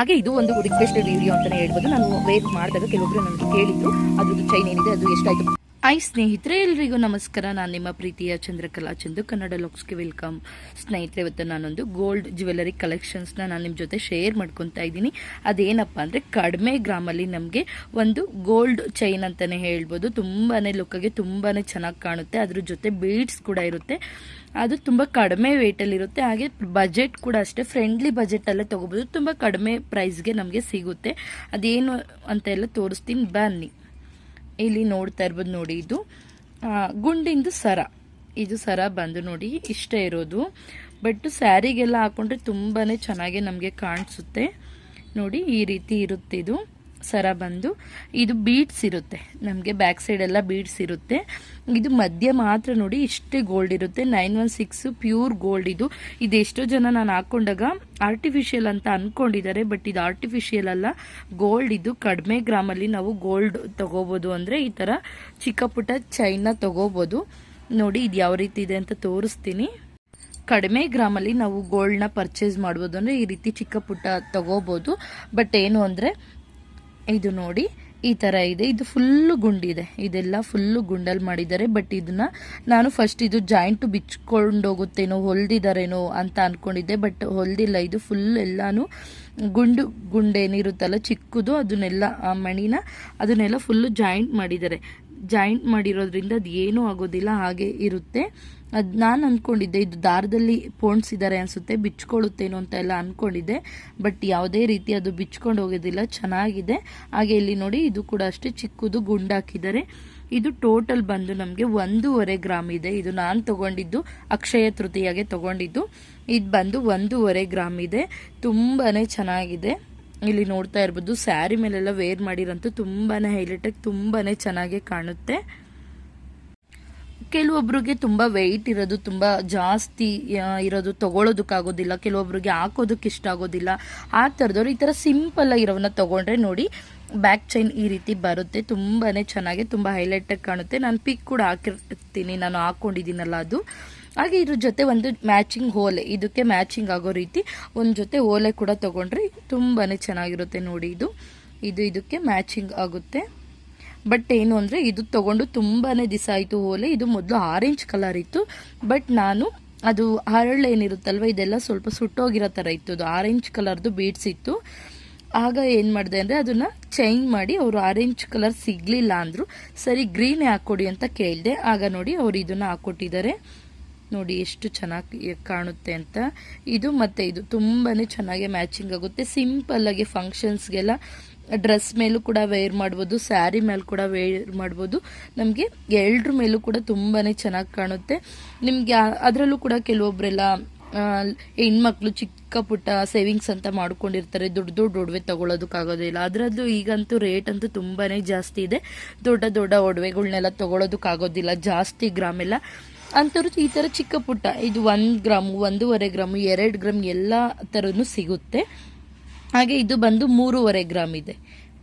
ಹಾಗೆ ಇದು ಒಂದು ರಿಕ್ವೆಸ್ಟೆಡ್ ವಿಡಿಯೋ ಅಂತಾನೆ ಹೇಳ್ಬೋದು. ನಾನು ವೇಟ್ ಮಾಡಿದಾಗ ಕೆಲವೊಬ್ರು ನನಗೆ ಕೇಳಿದ್ರು. ಅದ್ರದ್ದು ಚೈನ್ ಏನಿದೆ, ಅದು ಎಷ್ಟಾಯ್ತು? ಐ ಸ್ನೇಹಿತರೆ, ಎಲ್ರಿಗೂ ನಮಸ್ಕಾರ. ನಾನು ನಿಮ್ಮ ಪ್ರೀತಿಯ ಚಂದ್ರಕಲಾ ಚಂದು. ಕನ್ನಡ ಲಾಕ್ಸ್ಗೆ ವೆಲ್ಕಮ್. ಸ್ನೇಹಿತರೆ, ಇವತ್ತು ನಾನೊಂದು ಗೋಲ್ಡ್ ಜ್ಯುವೆಲರಿ ಕಲೆಕ್ಷನ್ಸ್ನ ನಾನು ನಿಮ್ಮ ಜೊತೆ ಶೇರ್ ಮಾಡ್ಕೊತಾ ಇದ್ದೀನಿ. ಅದೇನಪ್ಪ ಅಂದರೆ, ಕಡಿಮೆ ಗ್ರಾಮಲ್ಲಿ ನಮಗೆ ಒಂದು ಗೋಲ್ಡ್ ಚೈನ್ ಅಂತಲೇ ಹೇಳ್ಬೋದು. ತುಂಬಾ ಲುಕ್ಕಾಗೆ ತುಂಬಾ ಚೆನ್ನಾಗಿ ಕಾಣುತ್ತೆ. ಅದ್ರ ಜೊತೆ ಬೀಡ್ಸ್ ಕೂಡ ಇರುತ್ತೆ. ಅದು ತುಂಬ ಕಡಿಮೆ ವೇಟಲ್ಲಿರುತ್ತೆ ಹಾಗೆ ಬಜೆಟ್ ಕೂಡ ಅಷ್ಟೇ. ಫ್ರೆಂಡ್ಲಿ ಬಜೆಟಲ್ಲೇ ತೊಗೋಬೋದು. ತುಂಬ ಕಡಿಮೆ ಪ್ರೈಸ್ಗೆ ನಮಗೆ ಸಿಗುತ್ತೆ. ಅದೇನು ಅಂತ ಎಲ್ಲ ತೋರಿಸ್ತೀನಿ. ಬನ್ನಿ. ಇಲ್ಲಿ ನೋಡ್ತಾ ಇರ್ಬೋದು ನೋಡಿ ಇದು. ಗುಂಡಿಂದು ಸರ. ಇದು ಸರ ಬಂದು ನೋಡಿ, ಇಷ್ಟೇ ಇರೋದು. ಬಟ್ ಸ್ಯಾರಿಗೆಲ್ಲ ಹಾಕೊಂಡ್ರೆ ತುಂಬಾ ಚೆನ್ನಾಗಿ ನಮಗೆ ಕಾಣಿಸುತ್ತೆ. ನೋಡಿ ಈ ರೀತಿ ಇರುತ್ತೆ ಇದು. ಸರ ಬಂದು ಇದು ಬೀಡ್ಸ್ ಇರುತ್ತೆ. ನಮಗೆ ಬ್ಯಾಕ್ ಸೈಡ್ ಎಲ್ಲ ಬೀಡ್ಸ್ ಇರುತ್ತೆ. ಇದು ಮಧ್ಯ ಮಾತ್ರ ನೋಡಿ ಇಷ್ಟೇ ಗೋಲ್ಡ್ ಇರುತ್ತೆ. Nine one six pure gold ಇದು. ಇದೆಷ್ಟೋ ಜನ ನಾನು ಹಾಕೊಂಡಾಗ ಆರ್ಟಿಫಿಷಿಯಲ್ ಅಂತ ಅನ್ಕೊಂಡಿದ್ದಾರೆ ಬಟ್ ಇದು ಆರ್ಟಿಫಿಷಿಯಲ್ ಅಲ್ಲ. ಗೋಲ್ಡ್ ಇದು ಕಡಿಮೆ ಗ್ರಾಮಲ್ಲಿ ನಾವು ಗೋಲ್ಡ್ ತಗೋಬೋದು ಅಂದರೆ ಈ ಥರ ಚಿಕ್ಕ ಪುಟ್ಟ ಚೈನ್ನ ತಗೋಬೋದು. ನೋಡಿ ಇದು ಯಾವ ರೀತಿ ಇದೆ ಅಂತ ತೋರಿಸ್ತೀನಿ. ಕಡಿಮೆ ಗ್ರಾಮಲ್ಲಿ ನಾವು ಗೋಲ್ಡ್ನ ಪರ್ಚೇಸ್ ಮಾಡ್ಬೋದು ಅಂದರೆ ಈ ರೀತಿ ಚಿಕ್ಕ ಪುಟ್ಟ ತಗೋಬೋದು. ಬಟ್ ಏನು ಅಂದರೆ ಇದು ನೋಡಿ, ಈ ಥರ ಇದೆ. ಇದು ಫುಲ್ಲು ಗುಂಡಿದೆ ಇದೆಲ್ಲ ಫುಲ್ಲು ಗುಂಡಲ್ಲಿ ಮಾಡಿದ್ದಾರೆ. ಬಟ್ ಇದನ್ನ ನಾನು ಫಸ್ಟ್ ಇದು ಜಾಯಿಂಟು ಬಿಚ್ಕೊಂಡೋಗುತ್ತೇನೋ ಹೊಲ್ದಿದ್ದಾರೇನೋ ಅಂತ ಅನ್ಕೊಂಡಿದ್ದೆ. ಬಟ್ ಹೊಲ್ದಿಲ್ಲ. ಇದು ಫುಲ್ ಎಲ್ಲಾನು ಗುಂಡು ಗುಂಡೇನಿರುತ್ತಲ್ಲ ಚಿಕ್ಕದು, ಅದನ್ನೆಲ್ಲ ಆ ಮಣಿನ ಅದನ್ನೆಲ್ಲ ಫುಲ್ಲು ಜಾಯಿಂಟ್ ಮಾಡಿದ್ದಾರೆ. ಜಾಯಿಂಟ್ ಮಾಡಿರೋದ್ರಿಂದ ಅದು ಏನೂ ಆಗೋದಿಲ್ಲ. ಹಾಗೆ ಇರುತ್ತೆ. ಅದು ನಾನು ಅಂದ್ಕೊಂಡಿದ್ದೆ ಇದು ದಾರದಲ್ಲಿ ಪೋಣಿಸಿದ್ದಾರೆ ಅನಿಸುತ್ತೆ ಬಿಚ್ಕೊಳ್ಳುತ್ತೇನೋ ಅಂತ ಎಲ್ಲ ಅಂದ್ಕೊಂಡಿದ್ದೆ ಬಟ್ ಯಾವುದೇ ರೀತಿ ಅದು ಬಿಚ್ಕೊಂಡು ಹೋಗೋದಿಲ್ಲ, ಚೆನ್ನಾಗಿದೆ. ಹಾಗೆ ಇಲ್ಲಿ ನೋಡಿ, ಇದು ಕೂಡ ಅಷ್ಟೇ ಚಿಕ್ಕದು ಗುಂಡಾಕಿದ್ದಾರೆ ಇದು ಟೋಟಲ್ ಬಂದು ನಮಗೆ ಒಂದೂವರೆ ಗ್ರಾಮ್ ಇದೆ. ಇದು ನಾನು ತಗೊಂಡಿದ್ದು, ಅಕ್ಷಯ ತೃತೀಯಾಗೆ ತಗೊಂಡಿದ್ದು. ಇದು ಬಂದು ಒಂದೂವರೆ ಗ್ರಾಮ್ ಇದೆ. ತುಂಬಾ ಚೆನ್ನಾಗಿದೆ. ಇಲ್ಲಿ ನೋಡ್ತಾ ಇರ್ಬೋದು, ಸ್ಯಾರಿ ಮೇಲೆಲ್ಲ ವೇರ್ ಮಾಡಿರಂತೂ ತುಂಬಾ ಹೈಲೈಟಾಗಿ ತುಂಬಾ ಚೆನ್ನಾಗಿ ಕಾಣುತ್ತೆ. ಕೆಲವೊಬ್ರಿಗೆ ತುಂಬ ವೆಯ್ಟ್ ಇರೋದು, ತುಂಬ ಜಾಸ್ತಿ ಇರೋದು ತೊಗೊಳೋದಕ್ಕಾಗೋದಿಲ್ಲ, ಕೆಲವೊಬ್ರಿಗೆ ಹಾಕೋದಕ್ಕೆ ಇಷ್ಟ ಆಗೋದಿಲ್ಲ. ಆ ಥರದವ್ರು ಈ ಥರ ಸಿಂಪಲ್ ಆಗಿರೋವನ್ನ ತಗೊಂಡ್ರೆ ನೋಡಿ ಬ್ಯಾಕ್ ಚೈನ್ ಈ ರೀತಿ ಬರುತ್ತೆ. ತುಂಬಾ ಚೆನ್ನಾಗಿ, ತುಂಬ ಹೈಲೈಟಾಗಿ ಕಾಣುತ್ತೆ. ನಾನು ಪಿಕ್ ಕೂಡ ಹಾಕಿರ್ತೀನಿ, ನಾನು ಹಾಕ್ಕೊಂಡಿದ್ದೀನಲ್ಲ ಅದು. ಹಾಗೆ ಇದ್ರ ಜೊತೆ ಒಂದು ಮ್ಯಾಚಿಂಗ್ ಓಲೆ, ಇದಕ್ಕೆ ಮ್ಯಾಚಿಂಗ್ ಆಗೋ ರೀತಿ ಒಂದು ಜೊತೆ ಓಲೆ ಕೂಡ ತೊಗೊಂಡ್ರೆ ತುಂಬಾ ಚೆನ್ನಾಗಿರುತ್ತೆ ನೋಡಿ ಇದು. ಇದು ಇದಕ್ಕೆ ಮ್ಯಾಚಿಂಗ್ ಆಗುತ್ತೆ. ಬಟ್ ಏನು ಅಂದರೆ, ಇದು ತಗೊಂಡು ತುಂಬಾ ದಿವಸ ಆಯಿತು ಓಲೆ. ಇದು ಮೊದಲು ಆರೆಂಜ್ ಕಲರ್ ಇತ್ತು. ಬಟ್ ನಾನು ಅದು ಏನಿರುತ್ತಲ್ವ, ಇದೆಲ್ಲ ಸ್ವಲ್ಪ ಸುಟ್ಟೋಗಿರೋ ಥರ ಇತ್ತು. ಅದು ಆರೆಂಜ್ ಕಲರ್ದು ಬೀಡ್ಸ್ ಇತ್ತು. ಆಗ ಏನು ಮಾಡಿದೆ ಅಂದರೆ, ಅದನ್ನು ಚೇಂಜ್ ಮಾಡಿ ಅವರು ಆರೆಂಜ್ ಕಲರ್ ಸಿಗಲಿಲ್ಲ ಅಂದರು. ಸರಿ ಗ್ರೀನೇ ಹಾಕ್ಕೊಡಿ ಅಂತ ಕೇಳಿದೆ. ಆಗ ನೋಡಿ ಅವರು ಇದನ್ನು ಹಾಕ್ಕೊಟ್ಟಿದ್ದಾರೆ. ನೋಡಿ ಎಷ್ಟು ಚೆನ್ನಾಗಿ ಕಾಣುತ್ತೆ ಅಂತ. ಇದು ಮತ್ತು ಇದು ತುಂಬಾ ಚೆನ್ನಾಗಿ ಮ್ಯಾಚಿಂಗ್ ಆಗುತ್ತೆ. ಸಿಂಪಲ್ಲಾಗಿ ಫಂಕ್ಷನ್ಸ್ಗೆಲ್ಲ ಡ್ರೆಸ್ ಮೇಲೂ ಕೂಡ ವೇರ್ ಮಾಡ್ಬೋದು ಸ್ಯಾರಿ ಮೇಲೆ ಕೂಡ ವೇರ್ ಮಾಡ್ಬೋದು. ನಮಗೆ ಎಲ್ರ ಮೇಲೂ ಕೂಡ ತುಂಬಾ ಚೆನ್ನಾಗಿ ಕಾಣುತ್ತೆ. ನಿಮಗೆ ಅದರಲ್ಲೂ ಕೂಡ ಕೆಲವೊಬ್ರೆಲ್ಲ ಹೆಣ್ಮಕ್ಳು ಚಿಕ್ಕ ಪುಟ್ಟ ಸೇವಿಂಗ್ಸ್ ಅಂತ ಮಾಡ್ಕೊಂಡಿರ್ತಾರೆ. ದೊಡ್ಡ ದೊಡ್ಡ ಒಡವೆ ತಗೊಳ್ಳೋದಕ್ಕಾಗೋದಿಲ್ಲ ಅದರದ್ದು ಈಗಂತೂ ರೇಟ್ ಅಂತೂ ತುಂಬಾ ಜಾಸ್ತಿ ಇದೆ. ದೊಡ್ಡ ದೊಡ್ಡ ಒಡವೆಗಳ್ನೆಲ್ಲ ತಗೊಳ್ಳೋದಕ್ಕಾಗೋದಿಲ್ಲ ಜಾಸ್ತಿ ಗ್ರಾಮ್ ಎಲ್ಲ. ಅಂಥವ್ರು ಈ ಥರ ಚಿಕ್ಕ ಪುಟ್ಟ, ಇದು ಒಂದು ಗ್ರಾಮು, ಒಂದೂವರೆ ಗ್ರಾಮು, ಎರಡು ಗ್ರಾಮ್ ಎಲ್ಲ ಥರನೂ ಸಿಗುತ್ತೆ. ಹಾಗೆ ಇದು ಬಂದು ಮೂರುವರೆ ಗ್ರಾಮ್ ಇದೆ.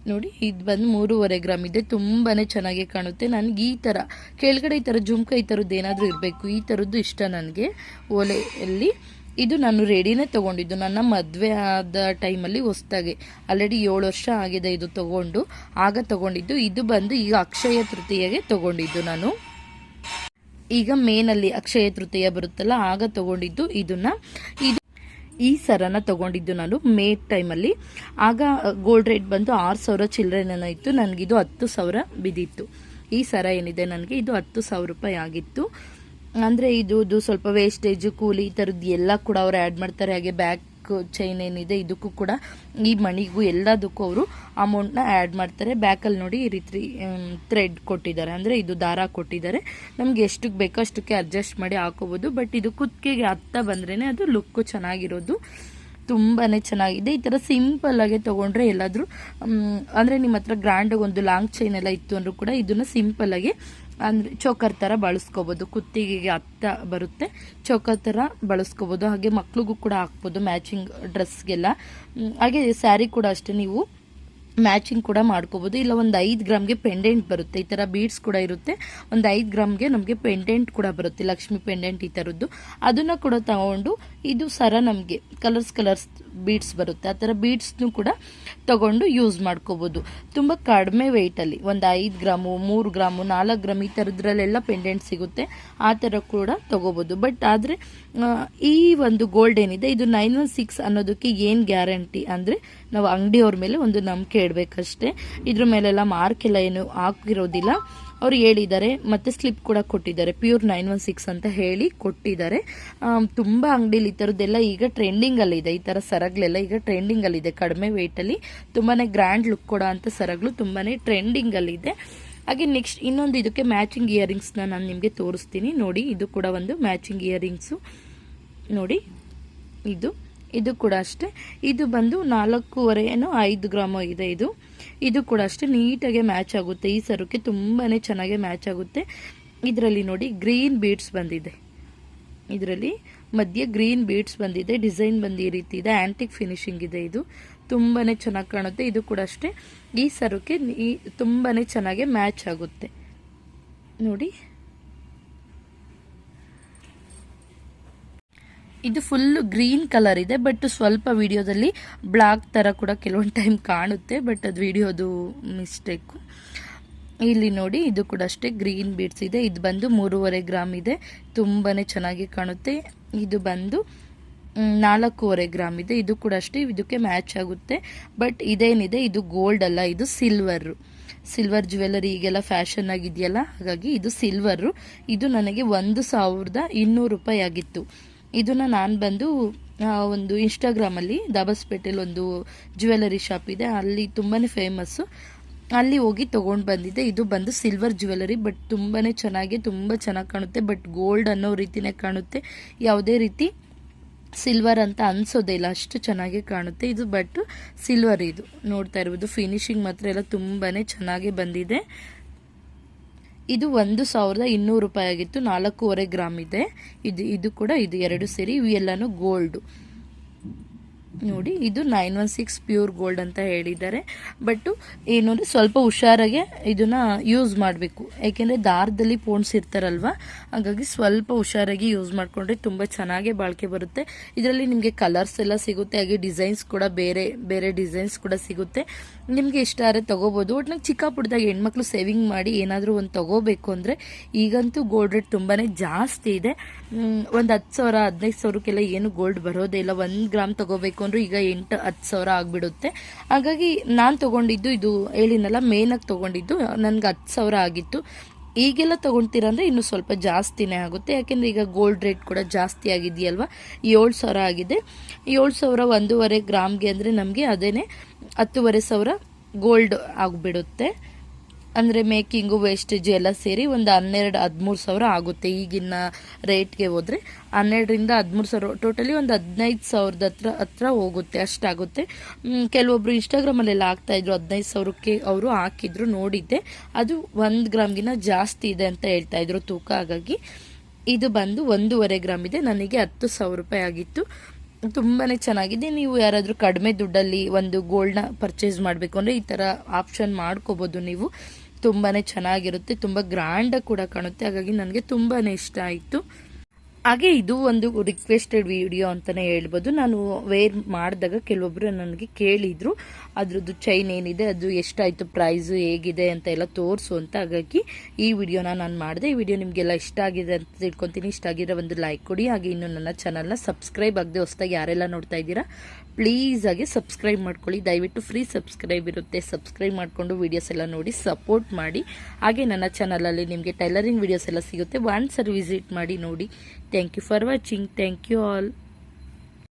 ನೋಡಿ, ಇದು ಬಂದು ಮೂರುವರೆ ಗ್ರಾಮ್ ಇದೆ. ತುಂಬಾ ಚೆನ್ನಾಗಿ ಕಾಣುತ್ತೆ. ನನಗೆ ಈ ಥರ ಕೆಳಗಡೆ ಈ ಥರ ಜುಮ್ಕ, ಈ ಥರದ್ದು ಏನಾದರೂ ಇರಬೇಕು. ಈ ಥರದ್ದು ಇಷ್ಟ ನನಗೆ. ಓಲೆಯಲ್ಲಿ ಇದು ನಾನು ರೆಡಿನೇ ತೊಗೊಂಡಿದ್ದು. ನನ್ನ ಮದುವೆ ಆದ ಟೈಮಲ್ಲಿ ಹೊಸ್ದಾಗೆ ಆಲ್ರೆಡಿ ಏಳು ವರ್ಷ ಆಗಿದೆ ಇದು ತೊಗೊಂಡು. ಆಗ ತೊಗೊಂಡಿದ್ದು. ಇದು ಬಂದು ಈಗ ಅಕ್ಷಯ ತೃತೀಯಗೆ ತೊಗೊಂಡಿದ್ದು ನಾನು. ಈಗ ಮೇನಲ್ಲಿ ಅಕ್ಷಯ ತೃತೀಯ ಬರುತ್ತಲ್ಲ, ಆಗ ತಗೊಂಡಿದ್ದು ಇದನ್ನ. ಇದು ಈ ಸರನ ತಗೊಂಡಿದ್ದು ನಾನು ಮೇ ಟೈಮಲ್ಲಿ. ಆಗ ಗೋಲ್ಡ್ ರೇಟ್ ಬಂದು ಆರು ಸಾವಿರ ಚಿಲ್ಲರೆನ ಇತ್ತು. ನನಗಿದು ಹತ್ತು ಸಾವಿರ ಬಿದ್ದಿತ್ತು. ಈ ಸರ ಏನಿದೆ ನನಗೆ? ಇದು ಹತ್ತು ಸಾವಿರ ರೂಪಾಯಿ ಆಗಿತ್ತು. ಅಂದರೆ ಇದು ಸ್ವಲ್ಪ ವೇಸ್ಟೇಜು ಕೂಲಿ ಈ ಥರದ್ದು ಎಲ್ಲ ಕೂಡ ಅವ್ರು ಆ್ಯಡ್ ಮಾಡ್ತಾರೆ. ಹಾಗೆ ಚೈನ್ ಏನಿದೆ, ಇದಕ್ಕೂ ಕೂಡ ಈ ಮಣಿಗೂ ಎಲ್ಲದಕ್ಕೂ ಅವರು ಅಮೌಂಟ್ನ ಆ್ಯಡ್ ಮಾಡ್ತಾರೆ. ಬ್ಯಾಕಲ್ಲಿ ನೋಡಿ ಈ ರೀತಿ ಥ್ರೆಡ್ ಕೊಟ್ಟಿದ್ದಾರೆ. ಅಂದರೆ ಇದು ದಾರ ಕೊಟ್ಟಿದ್ದಾರೆ. ನಮ್ಗೆ ಎಷ್ಟಕ್ಕೆ ಬೇಕೋ ಅಷ್ಟಕ್ಕೆ ಅಡ್ಜಸ್ಟ್ ಮಾಡಿ ಹಾಕೋಬೋದು. ಬಟ್ ಇದು ಕುತ್ತಿಗೆಗೆ ಹತ್ತ ಬಂದ್ರೇ ಅದು ಲುಕ್ಕು ಚೆನ್ನಾಗಿರೋದು. ತುಂಬಾ ಚೆನ್ನಾಗಿದೆ. ಈ ಥರ ಸಿಂಪಲ್ ಆಗಿ ತೊಗೊಂಡ್ರೆ ಎಲ್ಲಾದರೂ ಅಂದರೆ ನಿಮ್ಮ ಹತ್ರ ಗ್ರ್ಯಾಂಡಾಗಿ ಒಂದು ಲಾಂಗ್ ಚೈನ್ ಎಲ್ಲ ಇತ್ತು ಅಂದರೂ ಕೂಡ ಇದನ್ನು ಸಿಂಪಲ್ ಆಗಿ ಅಂದರೆ ಚೋಕರ್ ಥರ ಬಳಸ್ಕೋಬೋದು. ಕುತ್ತಿಗೆಗೆ ಹತ್ತ ಬರುತ್ತೆ. ಚೋಕರ್ ಥರ ಬಳಸ್ಕೋಬೋದು. ಹಾಗೆ ಮಕ್ಳಿಗೂ ಕೂಡ ಹಾಕ್ಬೋದು. ಮ್ಯಾಚಿಂಗ್ ಡ್ರೆಸ್ಗೆಲ್ಲ ಹಾಗೆ ಸ್ಯಾರಿ ಕೂಡ ಅಷ್ಟೇ ನೀವು ಮ್ಯಾಚಿಂಗ್ ಕೂಡ ಮಾಡ್ಕೋಬೋದು. ಇಲ್ಲ, ಒಂದು ಐದು ಗ್ರಾಮ್ಗೆ ಪೆಂಡೆಂಟ್ ಬರುತ್ತೆ. ಈ ಥರ ಬೀಡ್ಸ್ ಕೂಡ ಇರುತ್ತೆ. ಒಂದು ಐದು ಗ್ರಾಮ್ಗೆ ನಮಗೆ ಪೆಂಡೆಂಟ್ ಕೂಡ ಬರುತ್ತೆ. ಲಕ್ಷ್ಮಿ ಪೆಂಡೆಂಟ್ ಈ ಥರದ್ದು ಅದನ್ನು ಕೂಡ ತಗೊಂಡು ಇದು ಸರ ನಮಗೆ ಕಲರ್ಸ್ ಕಲರ್ಸ್ ಬೀಡ್ಸ್ ಬರುತ್ತೆ. ಆ ಥರ ಬೀಡ್ಸ್ನು ಕೂಡ ತಗೊಂಡು ಯೂಸ್ ಮಾಡ್ಕೋಬೋದು. ತುಂಬ ಕಡಿಮೆ ವೆಯ್ಟಲ್ಲಿ ಒಂದು ಐದು ಗ್ರಾಮು, ಮೂರು ಗ್ರಾಮು, ನಾಲ್ಕು ಗ್ರಾಮ್ ಈ ಥರದ್ರಲ್ಲೆಲ್ಲ ಪೆಂಡೆಂಟ್ ಸಿಗುತ್ತೆ. ಆ ಥರ ಕೂಡ ತಗೋಬೋದು. ಬಟ್ ಆದರೆ ಈ ಒಂದು ಗೋಲ್ಡ್ ಏನಿದೆ, ಇದು ನೈನ್ ಒನ್ ಸಿಕ್ಸ್ ಅನ್ನೋದಕ್ಕೆ ಏನು ಗ್ಯಾರಂಟಿ ಅಂದರೆ, ನಾವು ಅಂಗಡಿಯವ್ರ ಮೇಲೆ ಒಂದು ನಂಬಿಕೆ ಇಡಬೇಕಷ್ಟೇ. ಇದ್ರ ಮೇಲೆಲ್ಲ ಮಾರ್ಕ್ ಎಲ್ಲ ಏನು ಹಾಕಿರೋದಿಲ್ಲ. ಅವ್ರು ಹೇಳಿದ್ದಾರೆ, ಮತ್ತೆ ಸ್ಲಿಪ್ ಕೂಡ ಕೊಟ್ಟಿದ್ದಾರೆ. ಪ್ಯೂರ್ ನೈನ್ ಒನ್ ಸಿಕ್ಸ್ ಅಂತ ಹೇಳಿ ಕೊಟ್ಟಿದ್ದಾರೆ. ತುಂಬಾ ಅಂಗಡಿಲಿ ಈ ಥರದ್ದೆಲ್ಲ ಈಗ ಟ್ರೆಂಡಿಂಗ್ ಅಲ್ಲಿ ಇದೆ. ಈ ತರ ಸರಗಳೆಲ್ಲ ಈಗ ಟ್ರೆಂಡಿಂಗ್ ಅಲ್ಲಿ ಇದೆ. ಕಡಿಮೆ ಅಲ್ಲಿ. ತುಂಬಾನೇ ಗ್ರ್ಯಾಂಡ್ ಲುಕ್ ಕೊಡೋ ಅಂತ ಸರಗಳು ತುಂಬಾನೇ ಟ್ರೆಂಡಿಂಗ್ ಅಲ್ಲಿ ಇದೆ. ಹಾಗೆ ನೆಕ್ಸ್ಟ್ ಇನ್ನೊಂದು ಇದಕ್ಕೆ ಮ್ಯಾಚಿಂಗ್ ಇಯರಿಂಗ್ಸ್ನ ನಾನು ನಿಮಗೆ ತೋರಿಸ್ತೀನಿ. ನೋಡಿ, ಇದು ಕೂಡ ಒಂದು ಮ್ಯಾಚಿಂಗ್ ಇಯರಿಂಗ್ಸು ನೋಡಿ, ಇದು. ಇದು ಕೂಡ ಅಷ್ಟೇ. ಇದು ಬಂದು ನಾಲ್ಕೂವರೆ ಏನೋ ಐದು ಗ್ರಾಮೋ ಇದೆ ಇದು. ಇದು ಕೂಡ ಅಷ್ಟೇ ನೀಟಾಗೆ ಮ್ಯಾಚ್ ಆಗುತ್ತೆ. ಈ ಸರಕ್ಕೆ ತುಂಬಾ ಚೆನ್ನಾಗಿ ಮ್ಯಾಚ್ ಆಗುತ್ತೆ. ಇದರಲ್ಲಿ ನೋಡಿ ಗ್ರೀನ್ ಬೀಡ್ಸ್ ಬಂದಿದೆ. ಇದರಲ್ಲಿ ಮಧ್ಯೆ ಗ್ರೀನ್ ಬೀಡ್ಸ್ ಬಂದಿದೆ. ಡಿಸೈನ್ ಬಂದು ಈ ರೀತಿ ಇದೆ. ಆ್ಯಂಟಿಕ್ ಫಿನಿಶಿಂಗ್ ಇದೆ ಇದು. ತುಂಬಾ ಚೆನ್ನಾಗಿ ಕಾಣುತ್ತೆ. ಇದು ಕೂಡ ಅಷ್ಟೇ. ಈ ಸರಕ್ಕೆ ತುಂಬಾ ಚೆನ್ನಾಗಿ ಮ್ಯಾಚ್ ಆಗುತ್ತೆ. ನೋಡಿ. ಇದು ಫುಲ್ ಗ್ರೀನ್ ಕಲರ್ ಇದೆ ಬಟ್ ಸ್ವಲ್ಪ ವಿಡಿಯೋದಲ್ಲಿ ಬ್ಲಾಕ್ ತರ ಕೂಡ ಕೆಲವೊಂದು ಟೈಮ್ ಕಾಣುತ್ತೆ ಬಟ್ ಅದು ವಿಡಿಯೋದು ಮಿಸ್ಟೇಕು ಇಲ್ಲಿ ನೋಡಿ, ಇದು ಕೂಡ ಅಷ್ಟೇ ಗ್ರೀನ್ ಬೀಡ್ಸ್ ಇದೆ. ಇದು ಬಂದು ಮೂರುವರೆ ಗ್ರಾಮ್ ಇದೆ. ತುಂಬಾ ಚೆನ್ನಾಗಿ ಕಾಣುತ್ತೆ. ಇದು ಬಂದು ನಾಲ್ಕೂವರೆ ಗ್ರಾಮ್ ಇದೆ. ಇದು ಕೂಡ ಅಷ್ಟೇ, ಇದಕ್ಕೆ ಮ್ಯಾಚ್ ಆಗುತ್ತೆ. ಬಟ್ ಇದೇನಿದೆ, ಇದು ಗೋಲ್ಡ್ ಅಲ್ಲ, ಇದು ಸಿಲ್ವರ್ ಸಿಲ್ವರ್ ಜ್ಯುವೆಲರಿ ಈಗೆಲ್ಲ ಫ್ಯಾಷನ್ ಆಗಿದೆಯಲ್ಲ, ಹಾಗಾಗಿ ಇದು ಸಿಲ್ವರು ಇದು ನನಗೆ ಒಂದು ಸಾವಿರದ ಇನ್ನೂರು ರೂಪಾಯಿ ಆಗಿತ್ತು. ಇದನ್ನ ನಾನು ಬಂದು ಒಂದು ಇನ್ಸ್ಟಾಗ್ರಾಮಲ್ಲಿ ದಾಬಸ್ಪೇಟೆಲಿ ಒಂದು ಜ್ಯುವೆಲರಿ ಶಾಪ್ ಇದೆ. ಅಲ್ಲಿ ತುಂಬಾ ಫೇಮಸ್ಸು ಅಲ್ಲಿ ಹೋಗಿ ತೊಗೊಂಡು ಬಂದಿದ್ದೆ. ಇದು ಬಂದು ಸಿಲ್ವರ್ ಜ್ಯುವೆಲರಿ ಬಟ್ ತುಂಬಾ ಚೆನ್ನಾಗಿ, ತುಂಬ ಚೆನ್ನಾಗಿ ಕಾಣುತ್ತೆ. ಬಟ್ ಗೋಲ್ಡ್ ಅನ್ನೋ ರೀತಿನೇ ಕಾಣುತ್ತೆ. ಯಾವುದೇ ರೀತಿ ಸಿಲ್ವರ್ ಅಂತ ಅನ್ಸೋದೇ ಇಲ್ಲ. ಅಷ್ಟು ಚೆನ್ನಾಗಿ ಕಾಣುತ್ತೆ ಇದು. ಬಟ್ ಸಿಲ್ವರ್ ಇದು. ನೋಡ್ತಾ ಇರ್ಬೋದು. ಫಿನಿಶಿಂಗ್ ಮಾತ್ರ ಎಲ್ಲ ತುಂಬಾ ಚೆನ್ನಾಗಿ ಬಂದಿದೆ. ಇದು ಒಂದು ಸಾವಿರದ ಇನ್ನೂರು ರೂಪಾಯಿ ಆಗಿತ್ತು. ನಾಲ್ಕೂವರೆ ಗ್ರಾಮ್ ಇದೆ. ಇದು ಇದು ಕೂಡ ಇದು ಎರಡು ಸೇರಿ ಇವು ಎಲ್ಲಾನು ಗೋಲ್ಡು ನೋಡಿ, ಇದು nine one six pure gold ಅಂತ ಹೇಳಿದ್ದಾರೆ. ಬಟ್ ಏನು ಅಂದರೆ ಸ್ವಲ್ಪ ಹುಷಾರಾಗೆ ಇದನ್ನ ಯೂಸ್ ಮಾಡಬೇಕು. ಯಾಕೆಂದರೆ ದಾರದಲ್ಲಿ ಪೋಣಿಸಿರ್ತಾರಲ್ವ ಹಾಗಾಗಿ ಸ್ವಲ್ಪ ಹುಷಾರಾಗಿ ಯೂಸ್ ಮಾಡಿಕೊಂಡ್ರೆ ತುಂಬ ಚೆನ್ನಾಗೇ ಬಾಳಿಕೆ ಬರುತ್ತೆ. ಇದರಲ್ಲಿ ನಿಮಗೆ ಕಲರ್ಸ್ ಎಲ್ಲ ಸಿಗುತ್ತೆ, ಹಾಗೆ ಡಿಸೈನ್ಸ್ ಕೂಡ ಬೇರೆ ಬೇರೆ ಡಿಸೈನ್ಸ್ ಕೂಡ ಸಿಗುತ್ತೆ. ನಿಮಗೆ ಇಷ್ಟ ಆದರೆ ತಗೋಬೋದು. ಒಟ್ನಾಗ ಚಿಕ್ಕ ಪುಟ್ಟದಾಗ ಹೆಣ್ಮಕ್ಳು ಸೇವಿಂಗ್ ಮಾಡಿ ಏನಾದರೂ ಒಂದು ತಗೋಬೇಕು ಅಂದರೆ ಈಗಂತೂ ಗೋಲ್ಡ್ ರೇಟ್ ತುಂಬಾ ಜಾಸ್ತಿ ಇದೆ. ಒಂದು ಹತ್ತು ಸಾವಿರ, ಹದಿನೈದು ಸಾವಿರಕ್ಕೆಲ್ಲ ಏನು ಗೋಲ್ಡ್ ಬರೋದೇ ಇಲ್ಲ. ಒಂದು ಗ್ರಾಮ್ ತಗೋಬೇಕು ಅಂದ್ರೆ ಈಗ ಎಂಟು, ಹತ್ತು ಸಾವಿರ ಆಗಿಬಿಡುತ್ತೆ. ಹಾಗಾಗಿ ನಾನು ತಗೊಂಡಿದ್ದು ಇದು ಹೇಳಿನಲ್ಲ ಮೇನಾಗಿ ತಗೊಂಡಿದ್ದು, ನನಗೆ ಹತ್ತು ಸಾವಿರ ಆಗಿತ್ತು. ಈಗೆಲ್ಲ ತೊಗೊಳ್ತೀರಂದ್ರೆ ಇನ್ನು ಸ್ವಲ್ಪ ಜಾಸ್ತಿನೇ ಆಗುತ್ತೆ. ಯಾಕೆಂದರೆ ಈಗ ಗೋಲ್ಡ್ ರೇಟ್ ಕೂಡ ಜಾಸ್ತಿ ಆಗಿದೆಯಲ್ವ? ಏಳು ಸಾವಿರ ಆಗಿದೆ. ಏಳು ಸಾವಿರ ಒಂದೂವರೆ ಗ್ರಾಮ್ಗೆ ಅಂದರೆ ನಮಗೆ ಅದೇ ಹತ್ತುವರೆ ಸಾವಿರ ಗೋಲ್ಡ್ ಆಗಿಬಿಡುತ್ತೆ. ಅಂದರೆ ಮೇಕಿಂಗು ವೇಸ್ಟೇಜು ಎಲ್ಲ ಸೇರಿ ಒಂದು ಹನ್ನೆರಡು, ಹದಿಮೂರು ಸಾವಿರ ಆಗುತ್ತೆ ಈಗಿನ ರೇಟ್ಗೆ ಹೋದರೆ. ಹನ್ನೆರಡರಿಂದ ಹದಿಮೂರು ಸಾವಿರ, ಟೋಟಲಿ ಒಂದು ಹದಿನೈದು ಸಾವಿರದ ಹತ್ರ ಹತ್ರ ಹೋಗುತ್ತೆ, ಅಷ್ಟಾಗುತ್ತೆ. ಕೆಲವೊಬ್ಬರು ಇನ್ಸ್ಟಾಗ್ರಾಮಲ್ಲೆಲ್ಲ ಹಾಕ್ತಾಯಿದ್ರು ಹದಿನೈದು ಸಾವಿರಕ್ಕೆ ಅವರು ಹಾಕಿದ್ರು, ನೋಡಿದ್ದೆ. ಅದು ಒಂದು ಗ್ರಾಮ್ಗಿನ ಜಾಸ್ತಿ ಇದೆ ಅಂತ ಹೇಳ್ತಾ ಇದ್ರು ತೂಕ. ಹಾಗಾಗಿ ಇದು ಬಂದು ಒಂದೂವರೆ ಗ್ರಾಮ್ ಇದೆ. ನನಗೆ ಹತ್ತು ಸಾವಿರ ರೂಪಾಯಿ ಆಗಿತ್ತು. ತುಂಬಾ ಚೆನ್ನಾಗಿದೆ. ನೀವು ಯಾರಾದರೂ ಕಡಿಮೆ ದುಡ್ಡಲ್ಲಿ ಒಂದು ಗೋಲ್ಡ್ನ ಪರ್ಚೇಸ್ ಮಾಡಬೇಕು ಅಂದರೆ ಈ ಥರ ಆಪ್ಷನ್ ಮಾಡ್ಕೋಬೋದು ನೀವು. ತುಂಬಾನೇ ಚೆನ್ನಾಗಿರುತ್ತೆ ತುಂಬ ಗ್ರ್ಯಾಂಡಾಗಿ ಕೂಡ ಕಾಣುತ್ತೆ. ಹಾಗಾಗಿ ನನಗೆ ತುಂಬಾ ಇಷ್ಟ ಆಯಿತು. ಹಾಗೆ ಇದು ಒಂದು ರಿಕ್ವೆಸ್ಟೆಡ್ ವಿಡಿಯೋ ಅಂತಲೇ ಹೇಳ್ಬೋದು. ನಾನು ವೇರ್ ಮಾಡಿದಾಗ ಕೆಲವೊಬ್ಬರು ನನಗೆ ಕೇಳಿದ್ರು. ಅದ್ರದ್ದು ಚೈನ್ ಏನಿದೆ, ಅದು ಎಷ್ಟಾಯಿತು ಪ್ರೈಸು ಹೇಗಿದೆ ಅಂತ ಎಲ್ಲ ತೋರಿಸು ಅಂತ. ಹಾಗಾಗಿ ಈ ವಿಡಿಯೋನ ನಾನು ಮಾಡಿದೆ. ಈ ವಿಡಿಯೋ ನಿಮಗೆಲ್ಲ ಇಷ್ಟ ಆಗಿದೆ ಅಂತ ತಿಳ್ಕೊತೀನಿ. ಇಷ್ಟ ಆಗಿರೋ ಒಂದು ಲೈಕ್ ಕೊಡಿ. ಹಾಗೆ ಇನ್ನು ನನ್ನ ಚಾನಲ್ನ ಸಬ್ಸ್ಕ್ರೈಬ್ ಆಗದೆ ಹೊಸದಾಗಿ ಯಾರೆಲ್ಲ ನೋಡ್ತಾ ಇದ್ದೀರಾ ಪ್ಲೀಸ್ ಆಗಿ ಸಬ್ಸ್ಕ್ರೈಬ್ ಮಾಡ್ಕೊಳ್ಳಿ. ದಯವಿಟ್ಟು ಫ್ರೀ ಸಬ್ಸ್ಕ್ರೈಬ್ ಇರುತ್ತೆ. ಸಬ್ಸ್ಕ್ರೈಬ್ ಮಾಡಿಕೊಂಡು ವೀಡಿಯೋಸ್ ಎಲ್ಲ ನೋಡಿ ಸಪೋರ್ಟ್ ಮಾಡಿ. ಹಾಗೆ ನನ್ನ ಚಾನಲಲ್ಲಿ ನಿಮಗೆ ಟೈಲರಿಂಗ್ ವೀಡಿಯೋಸ್ ಎಲ್ಲ ಸಿಗುತ್ತೆ. ಒನ್ಸರಿ ವಿಸಿಟ್ ಮಾಡಿ ನೋಡಿ. Thank you for watching. Thank you all.